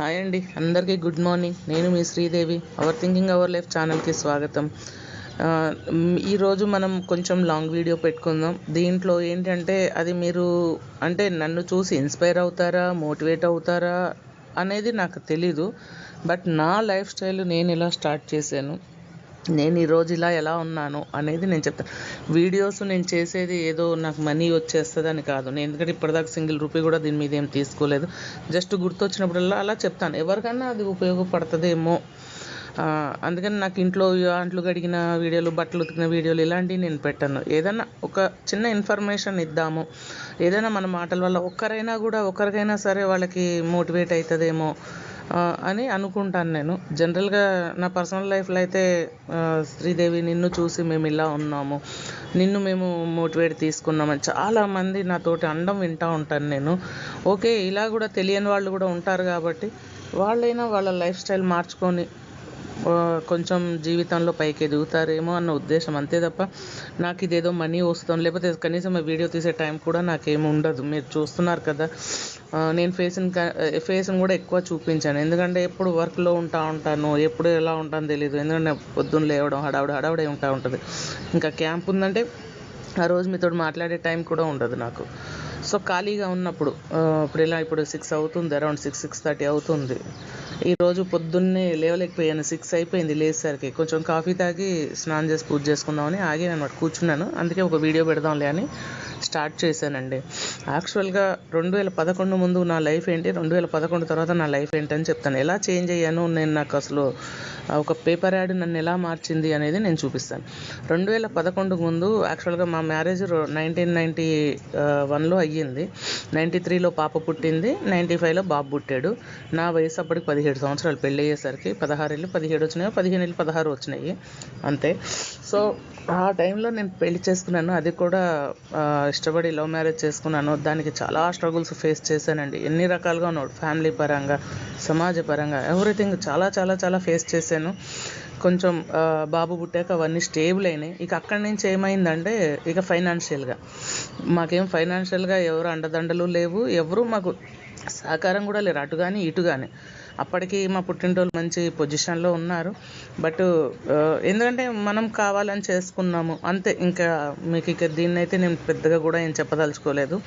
Hi అండి. అందరికీ good morning. నేను మీ Sridevi. Our thinking our life ఛానల్కి స్వాగతం. ఈరోజు మనం కొంచెం లాంగ్ వీడియో పెట్టుకుందాం. దీంట్లో ఏంటంటే అది మీరు అంటే నన్ను చూసి ఇన్స్పైర్ అవుతారా మోటివేట్ అవుతారా అనేది నాకు తెలీదు. బట్ నా లైఫ్ స్టైల్ నేను ఎలా స్టార్ట్ చేశాను. నేను ఈరోజు ఇలా ఎలా ఉన్నాను అనేది నేను చెప్తాను వీడియోస్ నేను చేసేది ఏదో నాకు మనీ వచ్చేస్తుందని కాదు. నేను ఎందుకంటే ఇప్పటిదాకా సింగిల్ రూపీ కూడా దీని మీద ఏం తీసుకోలేదు. జస్ట్ గుర్తొచ్చినప్పుడల్లా అలా చెప్తాను. ఎవరికన్నా అది ఉపయోగపడుతుందేమో. అందుకని నాకు ఇంట్లో అంట్లు కడిగిన వీడియోలు బట్టలు ఉతికిన వీడియోలు ఇలాంటివి నేను పెట్టాను. ఏదైనా ఒక చిన్న ఇన్ఫర్మేషన్ ఇద్దాము. ఏదైనా మన మాటల వల్ల ఒక్కరైనా కూడా ఒకరికైనా సరే వాళ్ళకి మోటివేట్ అవుతుందేమో అని అనుకుంటాను నేను. జనరల్గా నా పర్సనల్ లైఫ్లో అయితే శ్రీదేవి నిన్ను చూసి మేము ఇలా ఉన్నాము. నిన్ను మేము మోటివేట్ తీసుకున్నామని చాలామంది నాతోటి అండం వింటూ ఉంటాను నేను. ఓకే ఇలా కూడా తెలియని వాళ్ళు కూడా ఉంటారు కాబట్టి వాళ్ళైనా వాళ్ళ లైఫ్ స్టైల్ మార్చుకొని కొంచెం జీవితంలో పైకి ఎదుగుతారేమో అన్న ఉద్దేశం అంతే తప్ప నాకు ఇదేదో మనీ వస్తుంది. లేకపోతే కనీసం వీడియో తీసే టైం కూడా నాకేమి ఉండదు. మీరు చూస్తున్నారు కదా నేను ఫేస్ని ఫేస్ని కూడా ఎక్కువ చూపించాను. ఎందుకంటే ఎప్పుడు వర్క్లో ఉంటా ఉంటాను ఎప్పుడు ఎలా ఉంటానో తెలియదు ఎందుకంటే పొద్దున్న లేవడం హడావుడి హడావుడే ఉంటా ఉంటుంది. ఇంకా క్యాంప్ ఉందంటే ఆ రోజు మీతో మాట్లాడే టైం కూడా ఉండదు నాకు. సో ఖాళీగా ఉన్నప్పుడు ఇప్పుడు ఇలా ఇప్పుడు సిక్స్ అవుతుంది అరౌండ్ సిక్స్ సిక్స్ థర్టీ అవుతుంది. ఈరోజు పొద్దున్నే లేవలేకపోయాను. సిక్స్ అయిపోయింది లేచేసరికి. కొంచెం కాఫీ తాగి స్నానం చేసి పూజ చేసుకుందామని ఆగాను అనమాట కూర్చున్నాను. అందుకే ఒక వీడియో పెడదాంలే అని స్టార్ట్ చేశానండి. యాక్చువల్గా రెండు వేల పదకొండు ముందు నా లైఫ్ ఏంటి? రెండు వేల పదకొండు తర్వాత నా లైఫ్ ఏంటి అని చెప్తాను. ఎలా చేంజ్ అయ్యాను? నేను నాకు అసలు ఒక పేపర్ యాడ్ నన్ను ఎలా మార్చింది అనేది నేను చూపిస్తాను. రెండు వేల పదకొండుకు ముందు యాక్చువల్గా మా మ్యారేజ్ నైన్టీన్ నైంటీ వన్లో అయ్యింది. నైంటీ త్రీలో పాప పుట్టింది. నైంటీ ఫైవ్లో బాబు పుట్టాడు. నా వయసు అప్పటికి పదిహేడు సంవత్సరాలు. పెళ్ళి అయ్యేసరికి పదహారు ఏళ్ళు పదిహేడు వచ్చినాయి పదిహేను ఏళ్ళు పదహారు వచ్చినాయి. అంతే. సో ఆ టైంలో నేను పెళ్ళి చేసుకున్నాను. అది కూడా ఇష్టపడి లవ్ మ్యారేజ్ చేసుకున్నాను. దానికి చాలా స్ట్రగుల్స్ ఫేస్ చేశానండి. ఎన్ని రకాలుగా ఉన్నాడు ఫ్యామిలీ పరంగా సమాజ పరంగా ఎవ్రీథింగ్ చాలా చాలా చాలా ఫేస్ చేశాను. కొంచెం బాబు పుట్టాక అవన్నీ స్టేబుల్ అయినాయి. ఇక అక్కడి నుంచి ఏమైందంటే ఇక ఫైనాన్షియల్గా. మాకేం ఫైనాన్షియల్గా ఎవరు అండదండలు లేవు. ఎవరు మాకు సహకారం కూడా లేరు. అటు కానీ ఇటు కానీ అప్పటికి మా పుట్టినరోజు మంచి పొజిషన్లో ఉన్నారు. బట్ ఎందుకంటే మనం కావాలని చేసుకున్నాము. అంతే. ఇంకా మీకు ఇక దీన్నైతే నేను పెద్దగా కూడా ఏం చెప్పదలుచుకోలేదు.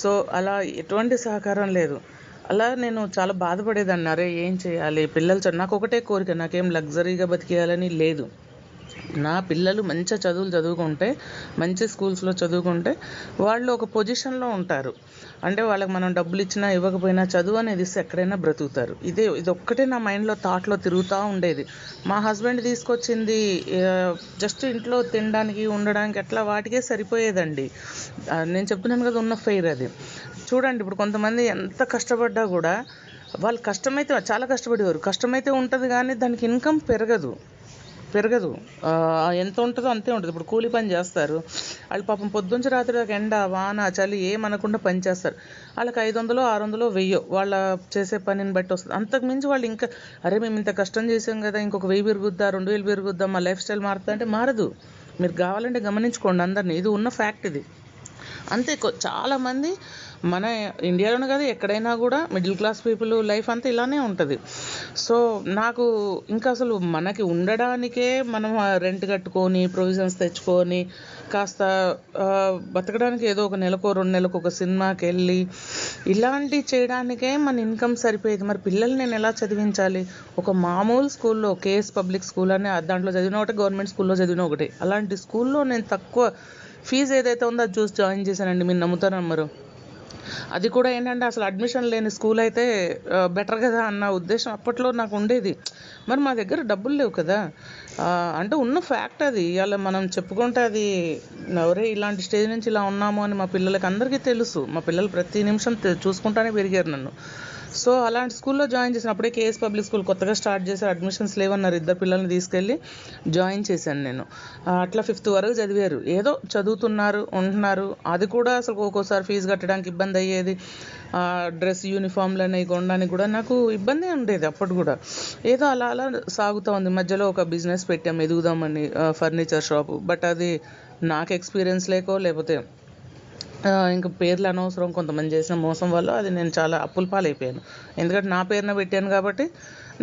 సో అలా ఎటువంటి సహకారం లేదు. అలా నేను చాలా బాధపడేదాన్ని. అరే ఏం చేయాలి? పిల్లలు చ- నాకు ఒకటే కోరిక నాకేం లగ్జరీగా బతికేయాలని లేదు. నా పిల్లలు మంచి చదువులు చదువుకుంటే మంచి స్కూల్స్లో చదువుకుంటే వాళ్ళు ఒక పొజిషన్లో ఉంటారు. అంటే వాళ్ళకి మనం డబ్బులు ఇచ్చినా ఇవ్వకపోయినా చదువు అనేది ఇస్తే ఎక్కడైనా బ్రతుకుతారు. ఇదే ఇది ఒక్కటే నా మైండ్లో థాట్లో తిరుగుతూ ఉండేది. మా హస్బెండ్ తీసుకొచ్చింది జస్ట్ ఇంట్లో తినడానికి ఉండడానికి అట్లా వాటికే సరిపోయేదండి. నేను చెప్తున్నాను కదా ఉన్న ఫెయిర్ అది. చూడండి ఇప్పుడు కొంతమంది ఎంత కష్టపడ్డా కూడా వాళ్ళు కష్టమైతే చాలా కష్టపడేవారు. కష్టమైతే ఉంటుంది కానీ దానికి ఇన్కమ్ పెరగదు. పెరగదు. ఎంత ఉంటుందో అంతే ఉంటుంది. ఇప్పుడు కూలి పని చేస్తారు. వాళ్ళు పాపం పొద్దుంచి రాత్రి దాకా ఎండ వాన చలి ఏమనకుండా పని చేస్తారు. వాళ్ళకి ఐదు వందలు ఆరు వందలు వెయ్యో. వాళ్ళ చేసే పనిని బట్టి వస్తుంది. అంతకు మించి వాళ్ళు ఇంకా అరే మేము ఇంత కష్టం చేసాం కదా ఇంకొక వెయ్యి పెరుగుద్దా రెండు వేలు పెరుగుద్దా మా లైఫ్ స్టైల్ మారుతుందంటే మారదు. మీరు కావాలంటే గమనించుకోండి అందరినీ. ఇది ఉన్న ఫ్యాక్ట్ ఇది. అంతే చాలామంది మన ఇండియాలోనే కాదు ఎక్కడైనా కూడా మిడిల్ క్లాస్ పీపుల్ లైఫ్ అంతా ఇలానే ఉంటుంది. సో నాకు ఇంకా అసలు మనకి ఉండడానికే మనం రెంట్ కట్టుకొని ప్రొవిజన్స్ తెచ్చుకొని కాస్త బతకడానికి ఏదో ఒక నెలకు రెండు నెలలకు ఒక సినిమాకి వెళ్ళి ఇలాంటి చేయడానికే మన ఇన్కమ్ సరిపోయేది. మరి పిల్లల్ని నేను ఎలా చదివించాలి? ఒక మామూలు స్కూల్లో కేఎస్ పబ్లిక్ స్కూల్ అని దాంట్లో చదివిన ఒకటి గవర్నమెంట్ స్కూల్లో చదివిన ఒకటి. అలాంటి స్కూల్లో నేను తక్కువ ఫీజు ఏదైతే ఉందో అది చూసి జాయిన్ చేశానండి. మీరు నమ్ముతారు నమ్మరు. అది కూడా ఏంటంటే అసలు అడ్మిషన్ లేని స్కూల్ అయితే బెటర్ కదా అన్న ఉద్దేశం అప్పట్లో నాకు ఉండేది. మరి మా దగ్గర డబ్బులు లేవు కదా. అంటే ఉన్న ఫ్యాక్ట్ అది. ఇవాళ మనం చెప్పుకుంటే అది ఎవరే ఇలాంటి స్టేజ్ నుంచి ఇలా ఉన్నాము అని మా పిల్లలకి అందరికీ తెలుసు. మా పిల్లలు ప్రతి నిమిషం చూసుకుంటానే పెరిగారు నన్ను. సో అలాంటి స్కూల్లో జాయిన్ చేసినప్పుడే కేఎస్ పబ్లిక్ స్కూల్ కొత్తగా స్టార్ట్ చేశారు అడ్మిషన్స్ లేవన్నారు ఇద్దరు పిల్లల్ని తీసుకెళ్ళి జాయిన్ చేశాను నేను. అట్లా ఫిఫ్త్ వరకు చదివారు. ఏదో చదువుతున్నారు ఉంటున్నారు. అది కూడా అసలు ఒక్కోసారి ఫీజు కట్టడానికి ఇబ్బంది అయ్యేది. డ్రెస్ యూనిఫామ్లు అనేవి కొనడానికి కూడా నాకు ఇబ్బంది ఉండేది అప్పుడు కూడా. ఏదో అలా అలా సాగుతూ ఉంది. మధ్యలో ఒక బిజినెస్ పెట్టాం ఎదుగుదామని ఫర్నిచర్ షాపు బట్ అది నాకు ఎక్స్పీరియన్స్ లేకో లేకపోతే ఇంకా పేర్లు అనవసరం కొంతమంది చేసిన మోసం వల్ల అది నేను చాలా అప్పుల పాలైపోయాను. ఎందుకంటే నా పేరున పెట్టాను కాబట్టి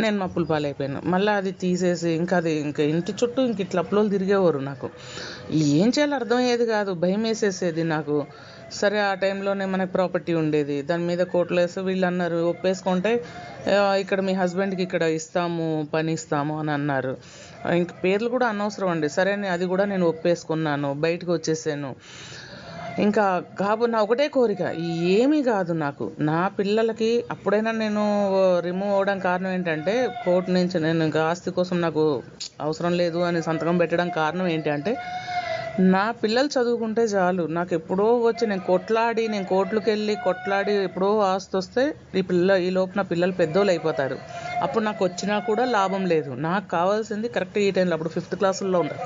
నేను మా అప్పుల పాలైపోయాను. మళ్ళీ అది తీసేసి ఇంకా అది ఇంకా ఇంటి చుట్టూ ఇంక ఇట్లా అప్పులు తిరిగేవారు నాకు. ఏం చేయాలో అర్థమయ్యేది కాదు భయం వేసేసేది నాకు. సరే ఆ టైంలోనే మనకి ప్రాపర్టీ ఉండేది. దాని మీద కోట్లు వేసి వీళ్ళు అన్నారు ఒప్పేసుకుంటే ఇక్కడ మీ హస్బెండ్కి ఇక్కడ ఇస్తాము పని ఇస్తాము అని అన్నారు. ఇంక పేర్లు కూడా అనవసరం అండి. సరే అని అది కూడా నేను ఒప్పేసుకున్నాను బయటకు వచ్చేసాను. ఇంకా కాబు నా ఒకటే కోరిక. ఏమీ కాదు నాకు. నా పిల్లలకి అప్పుడైనా నేను రిమూవ్ అవ్వడం కారణం ఏంటంటే కోర్టు నుంచి నేను ఇంకా ఆస్తి కోసం నాకు అవసరం లేదు అని సంతకం పెట్టడం కారణం ఏంటంటే నా పిల్లలు చదువుకుంటే చాలు. నాకు ఎప్పుడో వచ్చి నేను కొట్లాడి నేను కోర్టులకు వెళ్ళి కొట్లాడి ఎప్పుడో ఆస్తి వస్తే ఈ పిల్ల ఈ లోపు నా పిల్లలు పెద్దోళ్ళు అయిపోతారు. అప్పుడు నాకు వచ్చినా కూడా లాభం లేదు. నాకు కావాల్సింది కరెక్ట్ ఈ టైంలో అప్పుడు ఫిఫ్త్ క్లాసుల్లో ఉన్నారు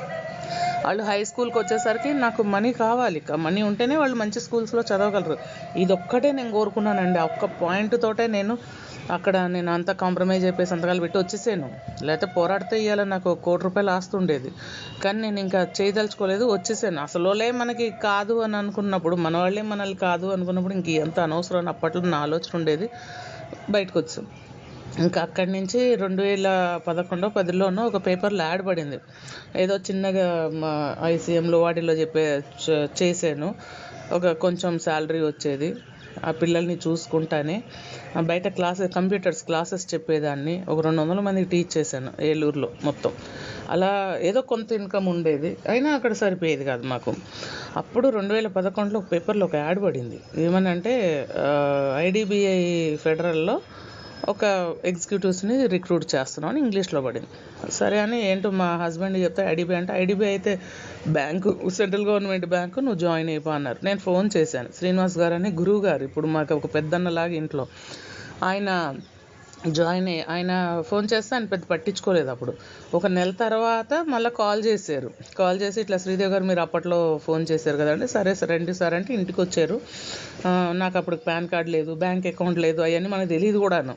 వాళ్ళు హై స్కూల్కి వచ్చేసరికి నాకు మనీ కావాలి. మనీ ఉంటేనే వాళ్ళు మంచి స్కూల్స్లో చదవగలరు. ఇది ఒక్కటే నేను కోరుకున్నానండి. ఒక్క పాయింట్ తోటే నేను అక్కడ నేను అంతా కాంప్రమైజ్ అయిపోయి సంతకాలు పెట్టి వచ్చేసాను. లేకపోతే పోరాడితే ఇవ్వాలని నాకు కోటి రూపాయలు ఆస్తుండేది కానీ నేను ఇంకా చేయదలుచుకోలేదు వచ్చేసాను. అసలులే మనకి కాదు అని అనుకున్నప్పుడు మన వాళ్ళే మనల్ని కాదు అనుకున్నప్పుడు ఇంక ఎంత అనవసరం అని అప్పట్లో నా ఆలోచన ఉండేది. బయటకు వచ్చాం. ఇంకా అక్కడి నుంచి రెండు వేల పదకొండో పదిలోనో ఒక పేపర్లో యాడ్ పడింది. ఏదో చిన్నగా మా ఐసీఎంలో వాటిలో చెప్పే చేశాను. ఒక కొంచెం శాలరీ వచ్చేది. ఆ పిల్లల్ని చూసుకుంటానే. బయట క్లాసెస్ కంప్యూటర్స్ క్లాసెస్ చెప్పేదాన్ని. ఒక రెండు వందల మందికి టీచ్ చేశాను ఏలూరులో మొత్తం. అలా ఏదో కొంత ఇన్కమ్ ఉండేది. అయినా అక్కడ సరిపోయేది కాదు మాకు. అప్పుడు రెండు వేల పదకొండులో పేపర్లో ఒక యాడ్ పడింది. ఏమనంటే ఐడిబిఐ ఫెడరల్లో ఒక ఎగ్జిక్యూటివ్స్ని రిక్రూట్ చేస్తున్నాం అని ఇంగ్లీష్లో పడింది. సరే అని ఏంటో మా హస్బెండ్ చెప్తే ఐడిబిఐ అంటే ఐడిబిఐ అయితే బ్యాంకు సెంట్రల్ గవర్నమెంట్ బ్యాంకు నువ్వు జాయిన్ అయిపో అన్నారు. నేను ఫోన్ చేశాను. శ్రీనివాస్ గారు అని గురువు గారు ఇప్పుడు మాకు ఒక పెద్దన్నలాగా ఇంట్లో. ఆయన జాయిన్ అయ్యి ఆయన ఫోన్ చేస్తే ఆయన పెద్ద పట్టించుకోలేదు అప్పుడు. ఒక నెల తర్వాత మళ్ళీ కాల్ చేశారు. కాల్ చేసి ఇట్లా శ్రీదేవి గారు మీరు అప్పట్లో ఫోన్ చేశారు కదండి సరే సరే రండి సార్ అంటే ఇంటికి వచ్చారు. నాకు అప్పుడు పాన్ కార్డ్ లేదు బ్యాంక్ అకౌంట్ లేదు అవన్నీ మనకు తెలియదు కూడాను.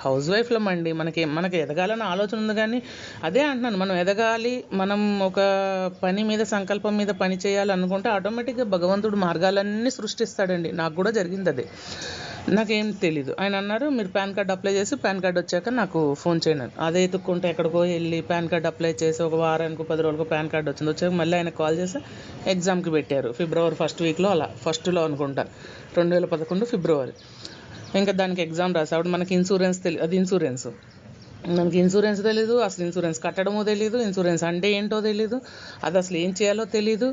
హౌస్ వైఫ్లో అండి మనకి మనకి ఎదగాలని ఆలోచన ఉంది కానీ అదే అంటున్నాను. మనం ఎదగాలి మనం ఒక పని మీద సంకల్పం మీద పని చేయాలి అనుకుంటే ఆటోమేటిక్గా భగవంతుడు మార్గాలన్నీ సృష్టిస్తాడండి. నాకు కూడా జరిగింది అదే. నాకేం తెలీదు. ఆయన అన్నారు మీరు పాన్ కార్డ్ అప్లై చేసి పాన్ కార్డ్ వచ్చాక నాకు ఫోన్ చేయండి. అదే ఎత్తుక్కుంటే ఎక్కడికో వెళ్ళి పాన్ కార్డ్ అప్లై చేసి ఒక వారానికి పది రోజులకు పాన్ కార్డ్ వచ్చింది. వచ్చాక మళ్ళీ ఆయన కాల్ చేసి ఎగ్జామ్కి పెట్టారు. ఫిబ్రవరి ఫస్ట్ వీక్లో అలా ఫస్ట్లో అనుకుంటా. రెండు వేల పదకొండు ఫిబ్రవరి. ఇంకా దానికి ఎగ్జామ్ రాసి అప్పుడు మనకి ఇన్సూరెన్స్ తెలియదు అది ఇన్సూరెన్స్. మనకి ఇన్సూరెన్స్ తెలీదు అసలు ఇన్సూరెన్స్ కట్టడమో తెలీదు ఇన్సూరెన్స్ అంటే ఏంటో తెలీదు అది అసలు ఏం చేయాలో తెలీదు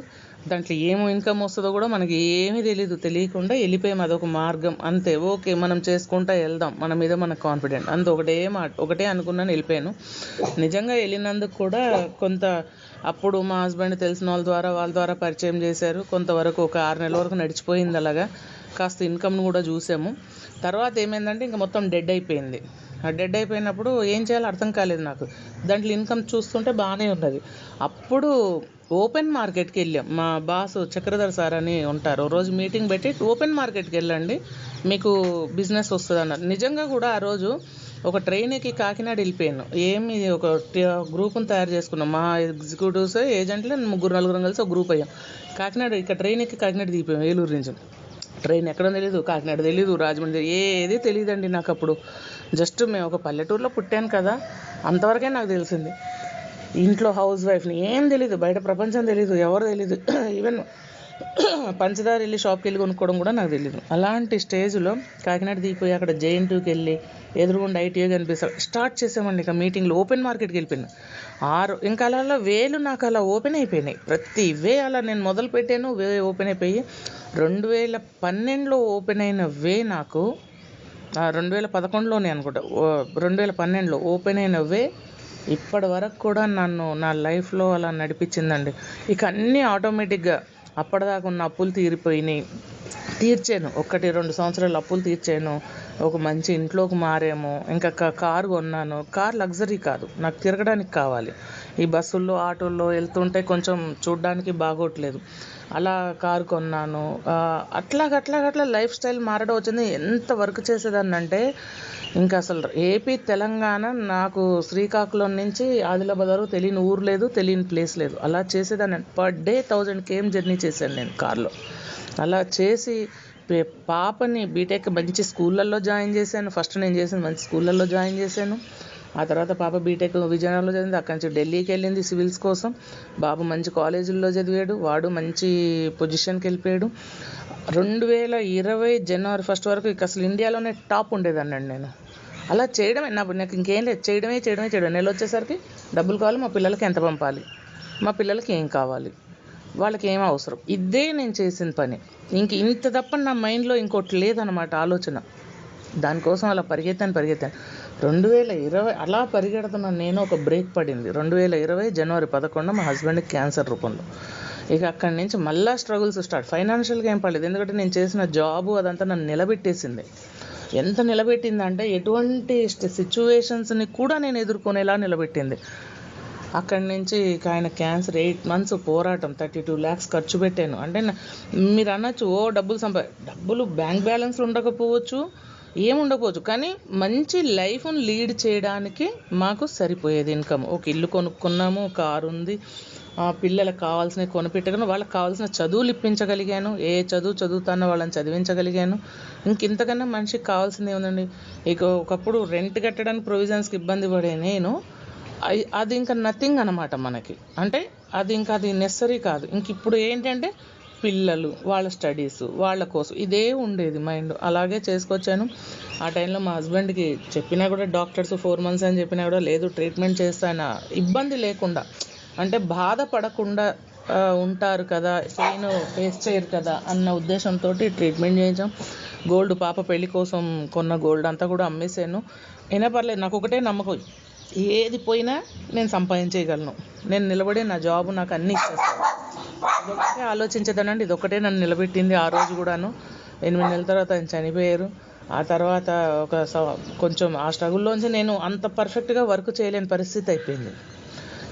దాంట్లో ఏమో ఇన్కమ్ వస్తుందో కూడా మనకి ఏమీ తెలీదు తెలియకుండా వెళ్ళిపోయాం అదొక మార్గం అంతే ఓకే మనం చేసుకుంటా వెళ్దాం మన మీద మనకు కాన్ఫిడెంట్ అంత ఒకటే మాట ఒకటే అనుకున్నాను వెళ్ళిపోయాను. నిజంగా వెళ్ళినందుకు కూడా కొంత అప్పుడు మా హస్బెండ్ తెలిసిన వాళ్ళ ద్వారా వాళ్ళ ద్వారా పరిచయం చేశారు కొంతవరకు ఒక ఆరు నెలల వరకు నడిచిపోయింది అలాగా కాస్త ఇన్కమ్ను కూడా చూసాము. తర్వాత ఏమైందంటే ఇంకా మొత్తం డెడ్ అయిపోయింది. డెడ్ అయిపోయినప్పుడు ఏం చేయాలో అర్థం కాలేదు నాకు. దాంట్లో ఇన్కమ్ చూస్తుంటే బాగానే ఉన్నది. అప్పుడు ఓపెన్ మార్కెట్కి వెళ్ళాం. మా బాస్ చక్రధర్ సార్ అని ఉంటారు. రోజు మీటింగ్ పెట్టి ఓపెన్ మార్కెట్కి వెళ్ళండి మీకు బిజినెస్ వస్తుంది అన్నారు. నిజంగా కూడా ఆ రోజు ఒక ట్రైన్ ఎక్కి కాకినాడ వెళ్ళిపోయాను. ఏమి ఒక గ్రూప్ని తయారు చేసుకున్నాం. మా ఎగ్జిక్యూటివ్స్ ఏజెంట్లు ముగ్గురు నలుగురు కలిసి ఒక గ్రూప్ అయ్యాం. కాకినాడ ఇక్కడ ట్రైన్ ఎక్కి కాకినాడ దిగిపోయాం ఏలూరు నుంచి. ట్రైన్ ఎక్కడో తెలియదు కాకినాడ తెలియదు రాజమండ్రి ఏది తెలియదండి నాకు అప్పుడు జస్ట్ మేము ఒక పల్లెటూరులో పుట్టాను కదా అంతవరకే నాకు తెలిసింది. ఇంట్లో హౌస్ వైఫ్ని ఏం తెలీదు బయట ప్రపంచం తెలీదు ఎవరు తెలీదు. ఈవెన్ పంచదార వెళ్ళి షాప్కి వెళ్ళి కొనుక్కోవడం కూడా నాకు తెలియదు అలాంటి స్టేజ్లో కాకినాడ దిగిపోయి అక్కడ జేఎన్టీకి వెళ్ళి ఎదురుగుండా ఐటీఏ కనిపిస్తారు స్టార్ట్ చేసామండి ఇక మీటింగ్లో ఓపెన్ మార్కెట్కి వెళ్ళిపోయినా. ఆరు ఇంకా అలా వేలు నాకు అలా ఓపెన్ అయిపోయినాయి. ప్రతి వే అలా నేను మొదలు పెట్టాను వే ఓపెన్ అయిపోయి రెండు వేల పన్నెండులో ఓపెన్ అయిన వే నాకు ఆ, రెండు వేల పదకొండులోనే అనుకుంటా ఓ- రెండు వేల పన్నెండులో ఓపెన్ అయిన వే ఇప్పటి వరకు కూడా నన్ను నా లైఫ్లో అలా నడిపించిందండి. ఇక అన్నీ ఆటోమేటిక్గా అప్పటిదాకా ఉన్న అప్పులు తీరిపోయినాయి. తీర్చాను. ఒకటి రెండు సంవత్సరాలు అప్పులు తీర్చాను. ఒక మంచి ఇంట్లోకి మారాము. ఇంకా కా- కారు కొన్నాను. కార్ లగ్జరీ కాదు. నాకు తిరగడానికి కావాలి. ఈ బస్సుల్లో ఆటోల్లో వెళ్తుంటే కొంచెం చూడడానికి బాగోట్లేదు. అలా కారు కొన్నాను. అట్లాగట్లాగట్లా లైఫ్ స్టైల్ మారడం వచ్చింది. ఎంత వర్క్ చేసేదాన్ని అంటే ఇంకా అసలు ఏపీ తెలంగాణ నాకు శ్రీకాకుళం నుంచి ఆదిలాబాద్ వరకు తెలియని ఊరు లేదు తెలియని ప్లేస్ లేదు. అలా చేసేదాన్ని. Per day thousand KM journey చేశాను నేను కార్లో. అలా చేసి పాపని బీటెక్ మంచి స్కూళ్ళల్లో జాయిన్ చేశాను. ఫస్ట్ నేను చేసిన మంచి స్కూళ్ళల్లో జాయిన్ చేశాను. ఆ తర్వాత పాప బీటెక్ విజయనగరంలో చదివింది. అక్కడి నుంచి ఢిల్లీకి వెళ్ళింది సివిల్స్ కోసం. బాబు మంచి కాలేజీల్లో చదివాడు. వాడు మంచి పొజిషన్కి వెళ్ళిపోయాడు. రెండు వేల ఇరవై జనవరి ఫస్ట్ వరకు ఇక అసలు ఇండియాలోనే టాప్ ఉండేదాన్ని నేను. అలా చేయడమే నా నాకు ఇంకేం లేదు. చేయడమే చేయడమే చేయడం నెల వచ్చేసరికి డబ్బులు కావాలి మా పిల్లలకి ఎంత పంపాలి? మా పిల్లలకి ఏం కావాలి? వాళ్ళకి ఏం అవసరం? ఇదే నేను చేసిన పని. ఇంక ఇంత తప్ప నా మైండ్లో ఇంకోటి లేదనమాట ఆలోచన. దానికోసం అలా పరిగెత్తాను పరిగెత్తాను. రెండు వేల ఇరవై అలా పరిగెడుతున్నాను నేను ఒక బ్రేక్ పడింది. రెండు వేల ఇరవై జనవరి పదకొండు మా హస్బెండ్కి క్యాన్సర్ రూపంలో. ఇక అక్కడి నుంచి మళ్ళా స్ట్రగుల్స్ స్టార్ట్. ఫైనాన్షియల్గా ఏం పడలేదు ఎందుకంటే నేను చేసిన జాబు అదంతా నన్ను నిలబెట్టేసింది. ఎంత నిలబెట్టిందంటే ఎటువంటి సిచ్యువేషన్స్ని కూడా నేను ఎదుర్కొనేలా నిలబెట్టింది. అక్కడి నుంచి ఆయన క్యాన్సర్ ఎయిట్ మంత్స్ పోరాటం థర్టీ టూ ల్యాక్స్ ఖర్చు పెట్టాను. అంటే మీరు అనొచ్చు ఓ డబ్బులు సంపా డబ్బులు బ్యాంక్ బ్యాలెన్స్ ఉండకపోవచ్చు ఏముండకపోవచ్చు. కానీ మంచి లైఫ్ను లీడ్ చేయడానికి మాకు సరిపోయేది ఇన్కమ్ ఒక ఇల్లు కొనుక్కున్నాము కారు ఉంది ఆ పిల్లలకు కావాల్సినవి కొనిపెట్టగాను వాళ్ళకి కావాల్సిన చదువులు ఇప్పించగలిగాను. ఏ చదువు చదువుతానో వాళ్ళని చదివించగలిగాను. ఇంక ఇంతకన్నా మనిషికి కావాల్సింది ఏముందండి? ఇక ఒకప్పుడు రెంట్ కట్టడానికి ప్రొవిజన్స్కి ఇబ్బంది పడే నేను అది ఇంకా నథింగ్ అనమాట మనకి. అంటే అది ఇంకా అది నెసరీ కాదు. ఇంక ఇప్పుడు ఏంటంటే పిల్లలు వాళ్ళ స్టడీస్ వాళ్ళ కోసం ఇదే ఉండేది మైండ్ అలాగే చేసుకొచ్చాను ఆ టైంలో మా హస్బెండ్కి చెప్పినా కూడా డాక్టర్స్ ఫోర్ మంత్స్ అని చెప్పినా కూడా లేదు ట్రీట్మెంట్ చేస్తాను? ఇబ్బంది లేకుండా. అంటే బాధపడకుండా ఉంటారు కదా పెయిన్ ఫేస్ చేయరు కదా అన్న ఉద్దేశంతో ట్రీట్మెంట్ చేయించాం. గోల్డ్ పాప పెళ్ళి కోసం కొన్న గోల్డ్ అంతా కూడా అమ్మేశాను. అయినా పర్లేదు నాకు ఒకటే నమ్మకం. ఏది పోయినా నేను సంపాదించేయగలను. నేను నిలబడి నా జాబ్ నాకు అన్నీ ఇచ్చేస్తాను ఆలోచించదనండి. ఇది ఇదొక్కటే నన్ను నిలబెట్టింది ఆ రోజు కూడాను. ఎనిమిది నెలల తర్వాత ఆయన చనిపోయారు. ఆ తర్వాత ఒక స- కొంచెం ఆ స్ట్రగుల్లోంచి నేను అంత పర్ఫెక్ట్గా వర్క్ చేయలేని పరిస్థితి అయిపోయింది.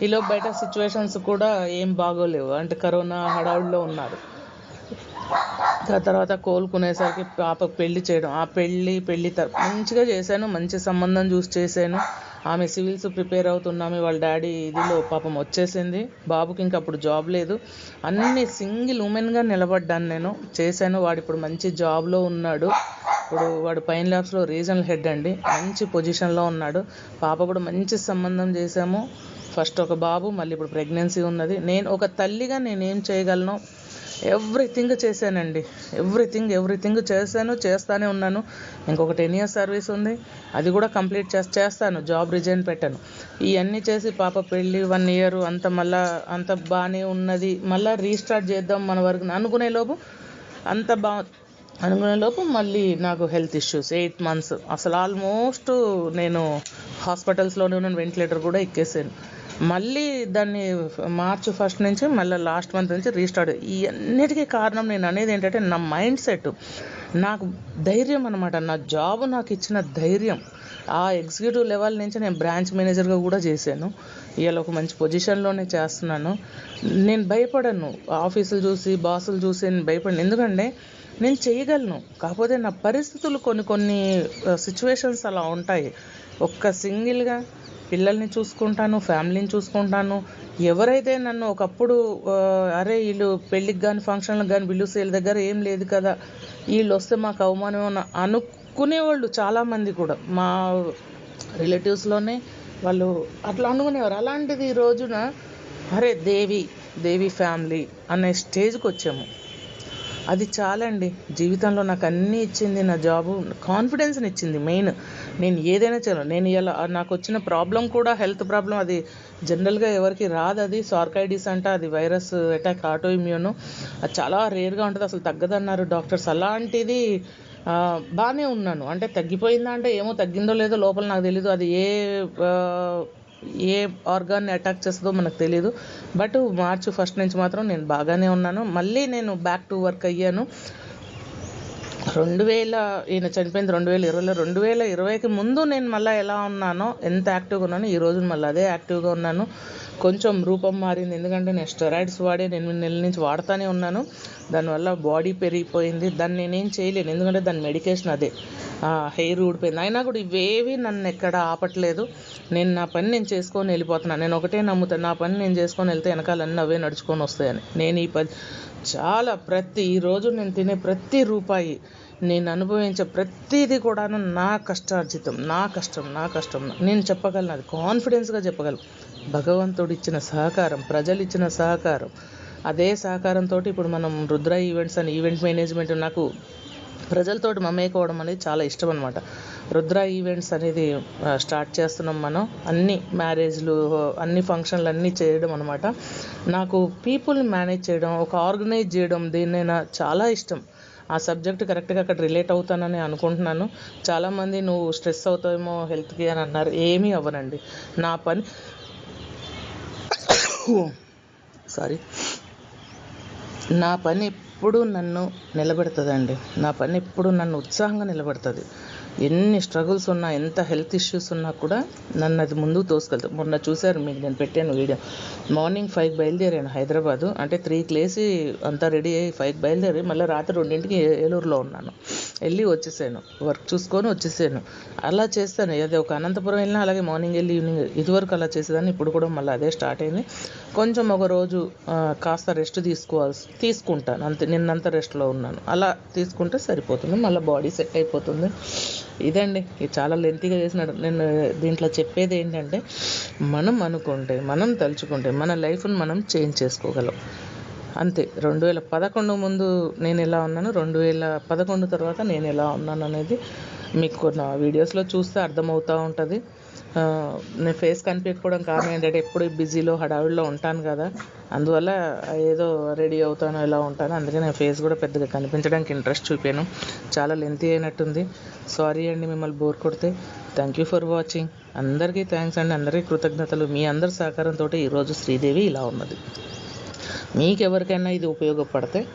ఈలో బయట సిచ్యువేషన్స్ కూడా ఏం బాగోలేవు. అంటే కరోనా హడావుడిలో ఉన్నారు. ఆ తర్వాత కోలుకునేసరికి పాప పెళ్ళి చేయడం. ఆ పెళ్ళి పెళ్ళి తర్ మంచిగా చేశాను. మంచి సంబంధం చూసి చేశాను. ఆమె సివిల్స్ ప్రిపేర్ అవుతున్నామే వాళ్ళ డాడీ ఇదిలో పాపం వచ్చేసింది. బాబుకి ఇంకా అప్పుడు జాబ్ లేదు. అన్ని సింగిల్ ఉమెన్గా నిలబడ్డాను నేను. చేశాను. వాడు ఇప్పుడు మంచి జాబ్లో ఉన్నాడు. ఇప్పుడు వాడు పైన్ ల్యాబ్స్లో రీజనల్ హెడ్ అండి. మంచి పొజిషన్లో ఉన్నాడు. పాప కూడా మంచి సంబంధం చేశాము. ఫస్ట్ ఒక బాబు మళ్ళీ ఇప్పుడు ప్రెగ్నెన్సీ ఉన్నది. నేను ఒక తల్లిగా నేనేం చేయగలను? ఎవ్రీథింగ్ చేశానండి. ఎవ్రీథింగ్ ఎవ్రీథింగ్ చేశాను చేస్తానే ఉన్నాను. ఇంకొక టెన్ ఇయర్స్ సర్వీస్ ఉంది. అది కూడా కంప్లీట్ చేసి చేస్తాను. జాబ్ రిజైన్ పెట్టాను. ఇవన్నీ చేసి పాప పెళ్ళి వన్ ఇయర్ అంత మళ్ళా అంత బాగానే ఉన్నది. మళ్ళీ రీస్టార్ట్ చేద్దాం మన వరకు. అనుకునే లోపు అంత బా అనుకునే లోపు మళ్ళీ నాకు హెల్త్ ఇష్యూస్. Eight months. అసలు ఆల్మోస్ట్ నేను హాస్పిటల్స్లోనే ఉన్న వెంటిలేటర్ కూడా ఎక్కేసాను. మళ్ళీ దాన్ని మార్చ్ ఫస్ట్ నుంచి మళ్ళీ లాస్ట్ మంత్ నుంచి రీస్టార్ట్ ఈ అన్నిటికీ కారణం నేను అనేది ఏంటంటే నా మైండ్ సెట్. నాకు ధైర్యం అనమాట నా జాబ్ నాకు ఇచ్చిన ధైర్యం. ఆ ఎగ్జిక్యూటివ్ లెవెల్ నుంచి నేను బ్రాంచ్ మేనేజర్గా కూడా చేశాను. ఇవాళ ఒక మంచి పొజిషన్లోనే చేస్తున్నాను. నేను భయపడను. ఆఫీసులు చూసి బాసులు చూసి నేను భయపడను. ఎందుకంటే నేను చేయగలను. కాకపోతే నా పరిస్థితులు కొన్ని కొన్ని సిచ్యువేషన్స్ అలా ఉంటాయి. ఒక్క సింగిల్గా పిల్లల్ని చూసుకుంటాను ఫ్యామిలీని చూసుకుంటాను. ఎవరైతే నన్ను ఒకప్పుడు అరే వీళ్ళు పెళ్ళికి కానీ ఫంక్షన్లకు కానీ పిలుస్తే వీళ్ళ దగ్గర ఏం లేదు కదా వీళ్ళు వస్తే మాకు అవమానం అనుకునేవాళ్ళు చాలామంది కూడా. మా రిలేటివ్స్లోనే వాళ్ళు అట్లా అనుకునేవారు. అలాంటిది ఈ రోజున అరే దేవి దేవి ఫ్యామిలీ అనే స్టేజ్కి వచ్చాము. అది చాలండి. జీవితంలో నాకు అన్నీ ఇచ్చింది నా జాబు. కాన్ఫిడెన్స్ని ఇచ్చింది మెయిన్. నేను ఏదైనా చేయను నేను ఇలా నాకు వచ్చిన ప్రాబ్లం కూడా హెల్త్ ప్రాబ్లం అది జనరల్గా ఎవరికి రాదు అది. సార్కైడిస్ అంట అది వైరస్ అటాక్ ఆటో ఇమ్యూను అది చాలా రేర్గా ఉంటుంది. అసలు తగ్గదన్నారు డాక్టర్స్. అలాంటిది బాగానే ఉన్నాను. అంటే తగ్గిపోయిందా అంటే ఏమో తగ్గిందో లేదో లోపల నాకు తెలీదు. అది ఏ ఏ ఆర్గాన్ని అటాక్ చేస్తుందో మనకు తెలియదు బట్ మార్చ్ ఫస్ట్ నుంచి మాత్రం నేను బాగానే ఉన్నాను. మళ్ళీ నేను బ్యాక్ టు వర్క్ అయ్యాను. రెండు వేల ఈయన చనిపోయింది రెండు వేల ఇరవైలో. రెండు వేల ఇరవైకి ముందు నేను మళ్ళీ ఎలా ఉన్నానో ఎంత యాక్టివ్గా ఉన్నానో ఈ రోజు మళ్ళీ అదే యాక్టివ్గా ఉన్నాను. కొంచెం రూపం మారింది. ఎందుకంటే నేను స్టెరాయిడ్స్ వాడే నేను నెల నుంచి వాడుతూనే ఉన్నాను. దానివల్ల బాడీ పెరిగిపోయింది. దాన్ని నేనేం చేయలేను. ఎందుకంటే దాని మెడికేషన్ అదే. హెయిర్ ఊడిపోయింది. అయినా కూడా ఇవేవి నన్ను ఎక్కడ ఆపట్లేదు. నేను నా పని నేను చేసుకొని వెళ్ళిపోతున్నాను నేను ఒకటే నమ్ముతాను నా పని నేను చేసుకొని వెళ్తే వెనకాలన్నీ అవే నడుచుకొని వస్తాయని. నేను ఈ పని చాలా ప్రతి ఈరోజు నేను తినే ప్రతి రూపాయి నేను అనుభవించే ప్రతిదీ కూడాను నా కష్టార్జితం. నా కష్టం నా కష్టం. నేను చెప్పగలను అది కాన్ఫిడెన్స్గా చెప్పగలను. భగవంతుడు ఇచ్చిన సహకారం ప్రజలు ఇచ్చిన సహకారం. అదే సహకారంతో ఇప్పుడు మనం రుద్ర ఈవెంట్స్ అని ఈవెంట్ మేనేజ్మెంట్ నాకు ప్రజలతోటి మమేకోవడం అనేది చాలా ఇష్టం అనమాట రుద్ర ఈవెంట్స్ అనేది స్టార్ట్ చేస్తున్నాం మనం. అన్ని మ్యారేజ్లు అన్ని ఫంక్షన్లు అన్నీ చేయడం అనమాట నాకు పీపుల్ని మేనేజ్ చేయడం ఒక ఆర్గనైజ్ చేయడం దేన్నైనా చాలా ఇష్టం. ఆ సబ్జెక్ట్ కరెక్ట్గా అక్కడ రిలేట్ అవుతానని అనుకుంటున్నాను. చాలామంది నువ్వు స్ట్రెస్ అవుతావేమో హెల్త్కి అని అన్నారు. ఏమీ అవ్వనండి. నా పని సారీ. నా పని ఎప్పుడు నన్ను నిలబెడుతుందండి. నా పని ఎప్పుడు నన్ను ఉత్సాహంగా నిలబెడుతుంది. ఎన్ని స్ట్రగుల్స్ ఉన్నా ఎంత హెల్త్ ఇష్యూస్ ఉన్నా కూడా నన్ను అది ముందుకు తోసుకెళ్తా మొన్న చూశారు మీకు నేను పెట్టాను వీడియో. మార్నింగ్ ఫైవ్ బయలుదేరాను హైదరాబాదు. అంటే త్రీకి లేసి అంతా రెడీ అయ్యి ఫైవ్ బయలుదేరి మళ్ళీ రాత్రి రెండింటికి ఏలూరులో ఉన్నాను. వెళ్ళి వచ్చేసాను. వర్క్ చూసుకొని వచ్చేసాను. అలా చేస్తాను. అదే ఒక అనంతపురం వెళ్ళినా అలాగే మార్నింగ్ వెళ్ళి ఈవినింగ్ ఇదివరకు అలా చేసేదాన్ని. ఇప్పుడు కూడా మళ్ళీ అదే స్టార్ట్ అయింది. కొంచెం ఒక రోజు కాస్త రెస్ట్ తీసుకోవాల్సి తీసుకుంటాను. అంతే. నిన్నంత రెస్ట్లో ఉన్నాను. అలా తీసుకుంటే సరిపోతుంది. మళ్ళీ బాడీ సెట్ అయిపోతుంది. ఇదండి ఇది చాలా లెంతీగా చేసినాడు. నేను దీంట్లో చెప్పేది ఏంటంటే మనం అనుకుంటే మనం తలుచుకుంటే మన లైఫ్ని మనం చేంజ్ చేసుకోగలం. అంతే. రెండు వేల పదకొండు ముందు నేను ఎలా ఉన్నాను రెండు వేల పదకొండు తర్వాత నేను ఎలా ఉన్నాను అనేది మీకు నా వీడియోస్లో చూస్తే అర్థమవుతూ ఉంటుంది. నేను ఫేస్ కనిపించకపోవడం కారణం ఏంటంటే ఎప్పుడు బిజీలో హడావిడిలో ఉంటాను కదా. అందువల్ల ఏదో రెడీ అవుతాను ఇలా ఉంటాను అందుకే నేను ఫేస్ కూడా పెద్దగా కనిపించడానికి ఇంట్రెస్ట్ చూపాను. చాలా లెంతీ అయినట్టుంది. సారీ అండి మిమ్మల్ని బోర్ కొడితే. థ్యాంక్ యూ ఫర్ వాచింగ్ అందరికీ థ్యాంక్స్ అండి. అందరికీ కృతజ్ఞతలు. మీ అందరి సహకారంతో ఈరోజు శ్రీదేవి ఇలా ఉన్నది. మీకు ఎవరికైనా ఇది ఉపయోగపడితే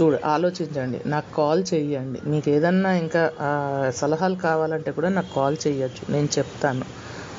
చూడ ఆలోచించండి. నాకు కాల్ చేయండి మీకు ఏదన్నా ఇంకా సలహాలు కావాలంటే కూడా నాకు కాల్ చేయొచ్చు నేను చెప్తాను.